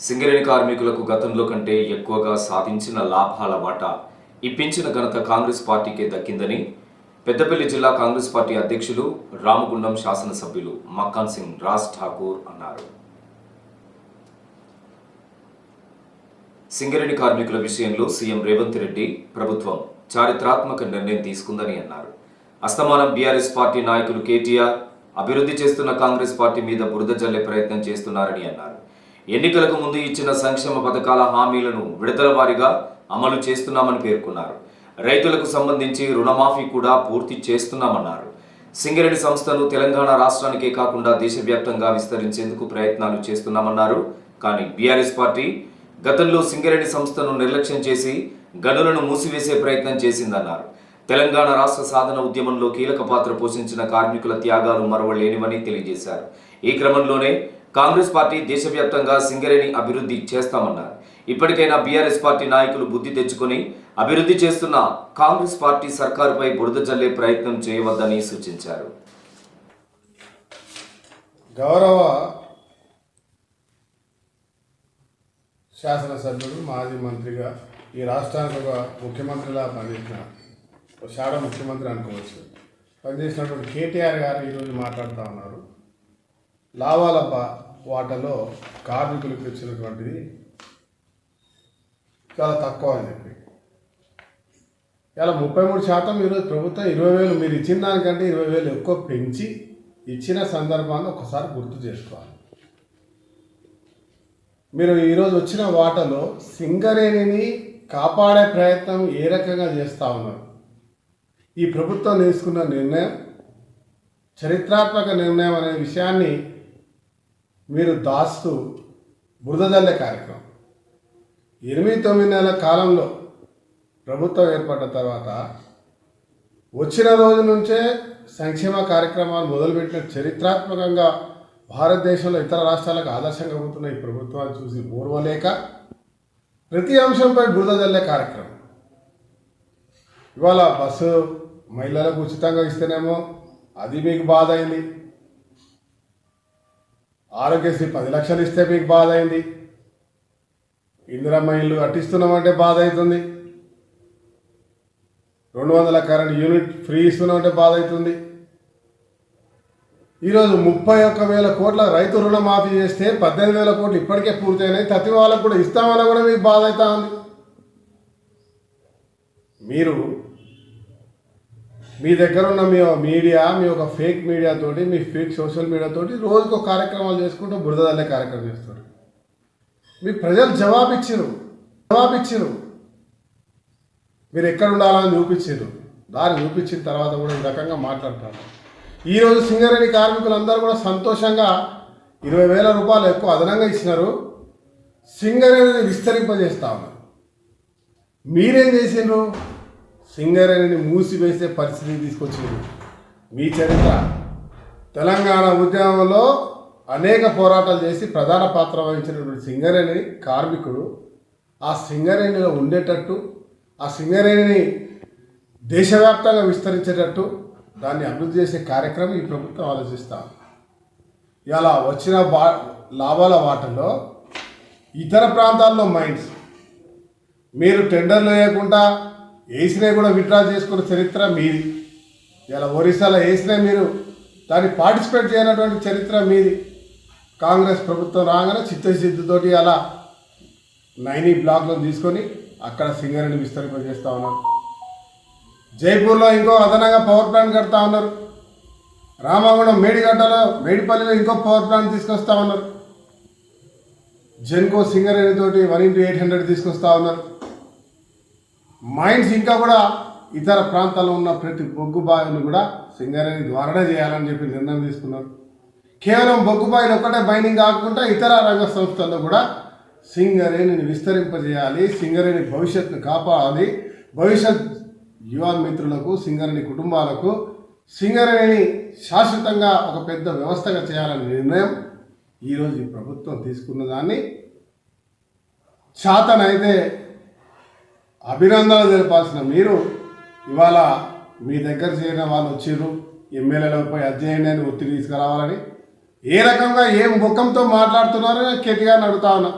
సింగరేణి కార్మికులకు గతంలో కంటే ఎక్కువగా సాధించిన లాభాల వాటా ఇప్పించిన ఘనత కాంగ్రెస్ పార్టీకే దక్కిందని పెద్దపల్లి జిల్లా కాంగ్రెస్ పార్టీ అధ్యక్షులు రామగుండం శాసనసభ్యులు మక్కాన్ సింగ్ రాజ్ ఠాకూర్ అన్నారు. సింగరేణి కార్మికుల విషయంలో సీఎం రేవంత్ రెడ్డి ప్రభుత్వం చారిత్రాత్మక నిర్ణయం తీసుకుందని అన్నారు. అస్తమానం బీఆర్ఎస్ పార్టీ నాయకులు కేటీఆర్ అభివృద్ధి చేస్తున్న కాంగ్రెస్ పార్టీ మీద బురద జల్లే ప్రయత్నం చేస్తున్నారని అన్నారు. ఎన్నికలకు ముందు ఇచ్చిన సంక్షేమ పథకాల హామీలను విడతల వారీగా అమలు చేస్తున్నామని పేర్కొన్నారు. రైతులకు సంబంధించి రుణమాఫీ కూడా పూర్తి చేస్తున్నామన్నారు. సింగరేణి సంస్థను తెలంగాణ రాష్ట్రానికే కాకుండా దేశవ్యాప్తంగా విస్తరించేందుకు ప్రయత్నాలు చేస్తున్నామన్నారు. కానీ బీఆర్ఎస్ పార్టీ గతంలో సింగరేణి సంస్థను నిర్లక్ష్యం చేసి గనులను మూసివేసే ప్రయత్నం చేసిందన్నారు. తెలంగాణ రాష్ట్ర సాధన ఉద్యమంలో కీలక పాత్ర పోషించిన కార్మికుల త్యాగాలు మరవలేనివని తెలియజేశారు. ఈ క్రమంలోనే కాంగ్రెస్ పార్టీ దేశవ్యాప్తంగా సింగరేణి అభివృద్ధి చేస్తామన్నారు. ఇప్పటికైనా బీఆర్ఎస్ పార్టీ నాయకులు బుద్ధి తెచ్చుకొని అభివృద్ధి చేస్తున్న కాంగ్రెస్ పార్టీ సర్కారుపై బురద జల్లే ప్రయత్నం చేయవద్దని సూచించారు. గౌరవ శాసనసభ్యుడు మాజీ మంత్రిగా ఈ రాష్ట్రానికి ఒక ముఖ్యమంత్రిలా పనిచేసిన ఒక షాడో ముఖ్యమంత్రి అనుకోవచ్చు. పనిచేసినటువంటి కేటీఆర్ గారు ఈరోజు మాట్లాడుతూ ఉన్నారు. లావాలబ్బా వాటలో కార్మికులకు ఇచ్చినటువంటిది చాలా తక్కువ అని చెప్పి. ఇలా ముప్పై మూడు శాతం ఈరోజు ప్రభుత్వం ఇరవై వేలు మీరు ఇచ్చిన దానికంటే ఇరవై వేలు ఎక్కువ పెంచి ఇచ్చిన సందర్భాన్ని ఒకసారి గుర్తు చేసుకోవాలి. మీరు ఈరోజు వచ్చిన వాటలో సింగరేణిని కాపాడే ప్రయత్నం ఏ రకంగా చేస్తూ ఉన్నారు? ఈ ప్రభుత్వం తీసుకున్న నిర్ణయం చరిత్రాత్మక నిర్ణయం అనే విషయాన్ని మీరు దాస్తూ బురదజల్లే కార్యక్రమం. ఎనిమిది తొమ్మిది నెలల కాలంలో ప్రభుత్వం ఏర్పడ్డ తర్వాత వచ్చిన రోజు నుంచే సంక్షేమ కార్యక్రమాలు మొదలుపెట్టిన చరిత్రాత్మకంగా భారతదేశంలో ఇతర రాష్ట్రాలకు ఆదర్శంగా పోతున్న ఈ ప్రభుత్వాన్ని చూసి ఓర్వలేక ప్రతి అంశంపై బురద జల్లే కార్యక్రమం. ఇవాళ బస్సు మహిళలకు ఉచితంగా ఇస్తేనేమో అది మీకు బాధ అయింది. ఆరోగ్యశ్రీ పది లక్షలు ఇస్తే మీకు బాధ అయింది ఇందిరమ్మ ఇల్లు అట్టిస్తున్నామంటే బాధ అవుతుంది రెండు వందల కరెంట్ యూనిట్ ఫ్రీ ఇస్తున్నామంటే బాధ అవుతుంది ఈరోజు ముప్పై ఒక్క వేల కోట్ల రైతు రుణమాఫీ చేస్తే పద్దెనిమిది వేల కోట్లు ఇప్పటికే పూర్తయినాయి. తత్తి వాళ్ళకు కూడా ఇస్తామని కూడా మీకు బాధ అవుతా ఉంది మీరు మీ దగ్గర ఉన్న మీ మీడియా మీ ఒక ఫేక్ మీడియాతోటి మీ ఫేక్ సోషల్ మీడియాతోటి రోజుకు రోజుకో కార్యక్రమాలు చేసుకుంటూ బురదల్లే కార్యక్రమం చేస్తారు. మీ ప్రజలు జవాబిచ్చిరు. జవాబిచ్చిరు. మీరు ఎక్కడ ఉండాలని చూపించారు. దారి చూపించిన తర్వాత కూడా ఈ రకంగా మాట్లాడతారు ఈరోజు సింగరేణి కార్మికులందరూ కూడా సంతోషంగా ఇరవై వేల రూపాయలు ఎక్కువ అదనంగా ఇచ్చినారు. సింగరేణిని విస్తరింపజేస్తా ఉన్నారు. మీరేం చేసిండ్రు? సింగరేణిని మూసివేసే పరిస్థితి తీసుకొచ్చింది. మీ చరిత్ర. తెలంగాణ ఉద్యమంలో అనేక పోరాటాలు చేసి ప్రధాన పాత్ర వహించినటువంటి సింగరేణి కార్మికుడు ఆ సింగరేణిలో ఉండేటట్టు ఆ సింగరేణిని దేశవ్యాప్తంగా విస్తరించేటట్టు దాన్ని అభివృద్ధి చేసే కార్యక్రమం ఈ ప్రభుత్వం ఆలోచిస్తాం ఇలా వచ్చిన బా లాభాల వాటలో ఇతర ప్రాంతాల్లో మైండ్స్. మీరు టెండర్లు వేయకుండా వేసినా కూడా విత్డ్రా చేసుకున్న చరిత్ర మీది. ఇలా ఒరిస్సాలో వేసినా మీరు దాన్ని పార్టిసిపేట్ చేయనటువంటి చరిత్ర మీది. కాంగ్రెస్ ప్రభుత్వం రాగానే చిత్తశుద్ధితోటి అలా నైనీ బ్లాక్లో తీసుకొని అక్కడ సింగరేణి విస్తరింపజేస్తూ ఉన్నారు. జైపూర్లో ఇంకో అదనంగా పవర్ ప్లాంట్ కడతా ఉన్నారు. రామగుండం మేడిగడ్డలో మేడిపల్లిలో ఇంకో పవర్ ప్లాంట్ తీసుకొస్తా ఉన్నారు. జెన్కో సింగరేణితోటి వన్ ఇంటూ ఎయిట్ హండ్రెడ్ తీసుకొస్తా ఉన్నారు. మైన్స్ ఇంకా కూడా ఇతర ప్రాంతాల్లో ఉన్న ప్రతి బొగ్గు బావిని కూడా సింగరేణి ద్వారానే చేయాలని చెప్పి నిర్ణయం తీసుకున్నారు. కేవలం బొగ్గు బావిని ఒక్కటే మైనింగ్ కాకుండా ఇతర రంగ సంస్థల్లో కూడా సింగరేణిని విస్తరింపజేయాలి సింగరేణి భవిష్యత్తును కాపాడాలి. భవిష్యత్ యువ మిత్రులకు సింగరేణి కుటుంబాలకు సింగరేణిని శాశ్వతంగా ఒక పెద్ద వ్యవస్థగా చేయాలనే నిర్ణయం ఈరోజు ఈ ప్రభుత్వం తీసుకున్న దాన్ని చాతనైతే అభినందనలు తెలపాల్సిన మీరు ఇవాళ మీ దగ్గర చేరిన వాళ్ళు వచ్చిర్రు. ఎమ్మెల్యేలపై అధ్యయనాన్ని ఒత్తిడి తీసుకురావాలని. ఏ రకంగా ఏం ముఖంతో మాట్లాడుతున్నారో కేటీఆర్ని అడుగుతా ఉన్నా.